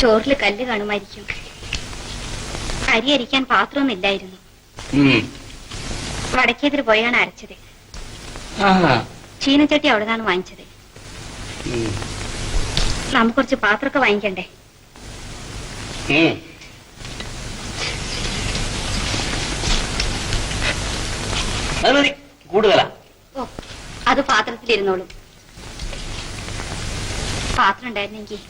ചോറിൽ കല്ല് കാണുമായിരിക്കും. അരി അരിക്കാൻ പാത്രമൊന്നും ഇല്ലായിരുന്നു വടക്കേതിൽ പോയാണ് അരച്ചത്. ചീനച്ചട്ടി അവിടെ നിന്നാണ് വാങ്ങിച്ചത്. നമുക്ക് കുറച്ച് പാത്രമൊക്കെ വാങ്ങിക്കണ്ടേ? കൂടുതലാ. ഓ അത് പാത്രത്തിലിരുന്നോളും. പാത്രം ഉണ്ടായിരുന്നെങ്കിൽ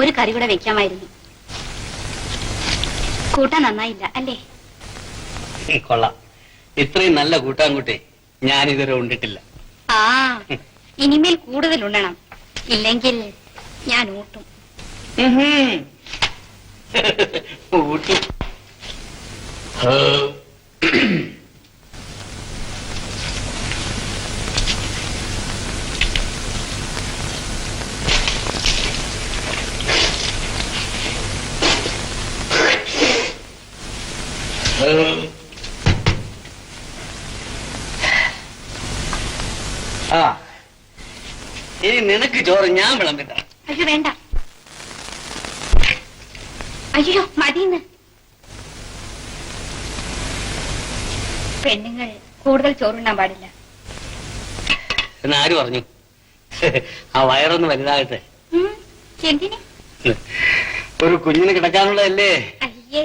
ഒരു കറി കൂടെ വെക്കാമായിരുന്നു. കൂട്ടാൻ നന്നായില്ല അല്ലേ? കൊള്ളാം. ഇത്രയും നല്ല കൂട്ടാൻകുട്ടി ഞാൻ ഇതുവരെ ഉണ്ടിട്ടില്ല. ആ ഇനിമേൽ കൂടുതൽ ഉണ്ണണം. ഇല്ലെങ്കിൽ ഞാൻ ഊട്ടും. ഊട്ടും. ആ ഇനി നിനക്ക് ചോറ് ഞാൻ വിളമ്പിട്ട അയ്യോ വേണ്ട. അയ്യോ മതിന്ന് പെണ്ണുങ്ങൾ കൂടുതൽ ചോറുണ്ണാൻ പാടില്ല. എന്നാ ആര് പറഞ്ഞു? ആ വയറൊന്ന് വലുതാകട്ടെ. എന്തിന്? ഒരു കുഞ്ഞിന് കിടക്കാനുള്ളതല്ലേ? അയ്യേ.